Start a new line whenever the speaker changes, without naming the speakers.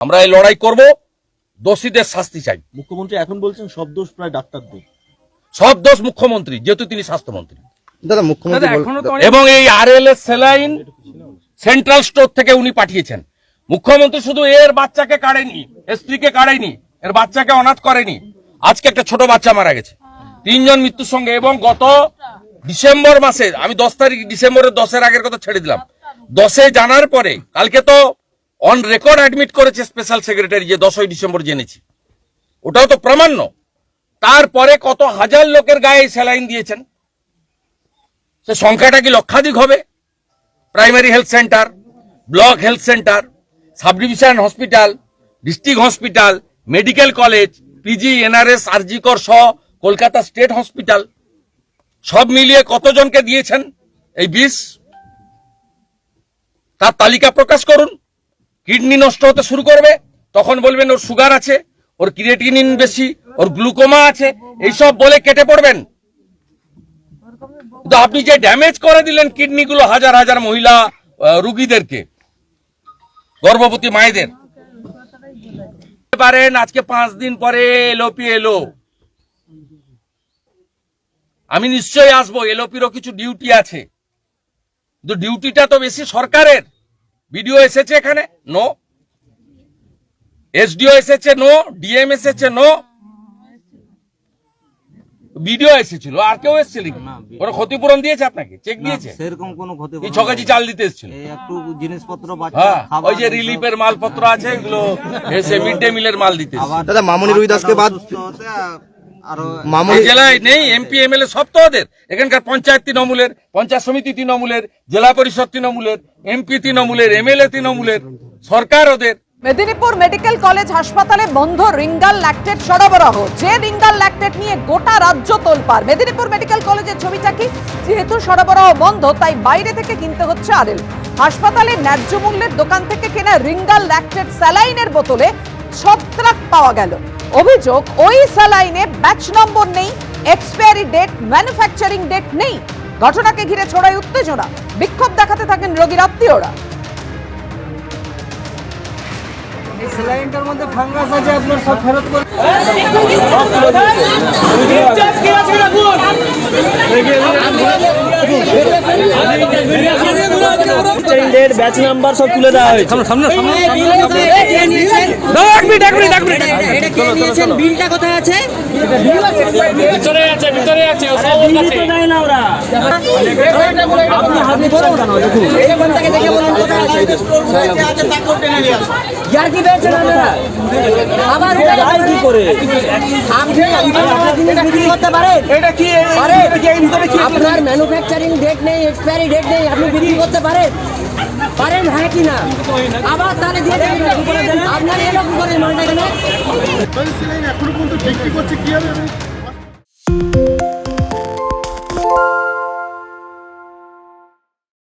আমরা এই লড়াই করব দোষীদের শাস্তি চাই।
মুখ্যমন্ত্রী এখন বলছেন সব দোষ প্রায় ডাক্তারদের।
সব দোষ মুখ্যমন্ত্রী যেহেতু তিনি স্বাস্থ্যমন্ত্রী।
দাদা মুখ্যমন্ত্রী
এবং এই R L S saline central store থেকে উনি পাঠিয়েছেন। মুখ্যমন্ত্রী শুধু এর বাচ্চাকে কাড়েনি এর স্ত্রীকে কাড়েনি এর বাচ্চাকে অনাথ করেনি। আজকে একটা ছোট বাচ্চা মারা গেছে। তিনজন মৃত্যুর সঙ্গে এবং গত ডিসেম্বর মাসে আমি দশ তারিখ ডিসেম্বরের দশের আগের কথা ছেড়ে দিলাম। দশে জানার পরে কালকে তো অন রেকর্ড অ্যাডমিট করেছে স্পেশাল সেক্রেটারি যে দশই ডিসেম্বর জেনেছি। ওটাও তো প্রামাণ্য। তারপরে কত হাজার লোকের গায়ে স্যালাইন দিয়েছেন? সে সংখ্যাটা কি লক্ষাধিক হবে? Primary health centre block health centre sub division hospital district hospital medical college PG NRS RG Kar সহ কলকাতা স্টেট হসপিটাল সব মিলিয়ে কতজনকে দিয়েছেন এই বিষ? তার তালিকা প্রকাশ করুন। কিডনি নষ্ট হতে শুরু করবে, তখন বলবেন ওর সুগার আছে, ওর ক্রিয়েটিনিন বেশি, ওর গ্লুকোমা আছে, এইসব বলে কেটে পড়বেন। কিন্তু আপনি যে ড্যামেজ করে দিলেন কিডনি গুলো হাজার হাজার মহিলা রুগীদেরকে, গর্ভবতী মায়েদের। পারেন, আজকে পাঁচ দিন পরে এলোপি এলো। আমি নিশ্চয়ই আসব এলোপিরও কিছু ডিউটি আছে। কিন্তু ডিউটিটা তো বেশি সরকারের। বিডিও এসেছে এখানে? নো। এসডিও এসেছে নো। ডিএম এসেছে নো। বিডিও এসেছিল আর কেউ এসেছিল? ওরা ক্ষতিপূরণ দিয়েছে আপনাকে? চেক দিয়েছে?
সেরকম কোনো ক্ষতি
এই ছ চাল দিতে এসেছিল।
একটু জিনিসপত্র বাচ্চা
হ্যাঁ ওই যে রিলিফের মালপত্র আছে এগুলো এসে মিড ডে মিলের মাল দিতে।
দাদা মামনি রুই দাসকে বাদ
জেলায় নেই এমপি এমএলএ সব তো ওদের। এখানকার পঞ্চায়েত তৃণমূলের পঞ্চায়েত সমিতি তৃণমূলের জেলা পরিষদ তৃণমূলের এমপি তৃণমূলের এমএলএ তৃণমূলের সরকার ওদের।
মেদিনীপুর মেডিকেল কলেজ হাসপাতালে বন্ধ রিঙ্গাল ল্যাকটেট সরবরাহ। যে রিঙ্গাল ল্যাকটেট নিয়ে গোটা রাজ্য তোলপাড়। মেদিনীপুর মেডিকেল কলেজের ছবিটা কি? যেহেতু সরবরাহ বন্ধ তাই বাইরে থেকে কিনতে হচ্ছে আরএল হাসপাতালে ন্যায্য মূল্যের দোকান থেকে কেনা রিঙ্গাল ল্যাকটেট স্যালাইনের বোতলে ছত্রাক পাওয়া গেল। অভিযোগ ওই স্যালাইনে ব্যাচ নম্বর নেই এক্সপায়ারি ডেট ম্যানুফ্যাকচারিং ডেট নেই। ঘটনাকে ঘিরে ছড়ায় উত্তেজনা। বিক্ষোভ দেখাতে থাকেন রোগীর আত্মীয়রা।
স্যালাইনটার মধ্যে ফাঙ্গাস আছে আপনার সব ফেরত করে
ব্যাচ নাম্বার সব তুলে দেওয়া হয়েছে।
সামনে সামনে বিলটা কোথায় আছে? এইখান থেকে দেখে বলুন কোথায় আছে? ইয়ার কি পেয়েছেন আপনারা আবার
যাই কি করে?
আপনি জিনিস বিক্রি করতে পারেন?
এটা কি?
পারেন
ভিতরে কি
আপনার ম্যানুফ্যাকচারিং ডেট নেই এক্সপায়ারি ডেট নেই, আপনি বিক্রি করতে পারেন। পারেন হ্যাঁ কি না? আবার তাহলে দিয়ে দেবেন আপনার এরকম করে? মালটা কেন
এখনও পর্যন্ত বিক্রি করছে কি হবে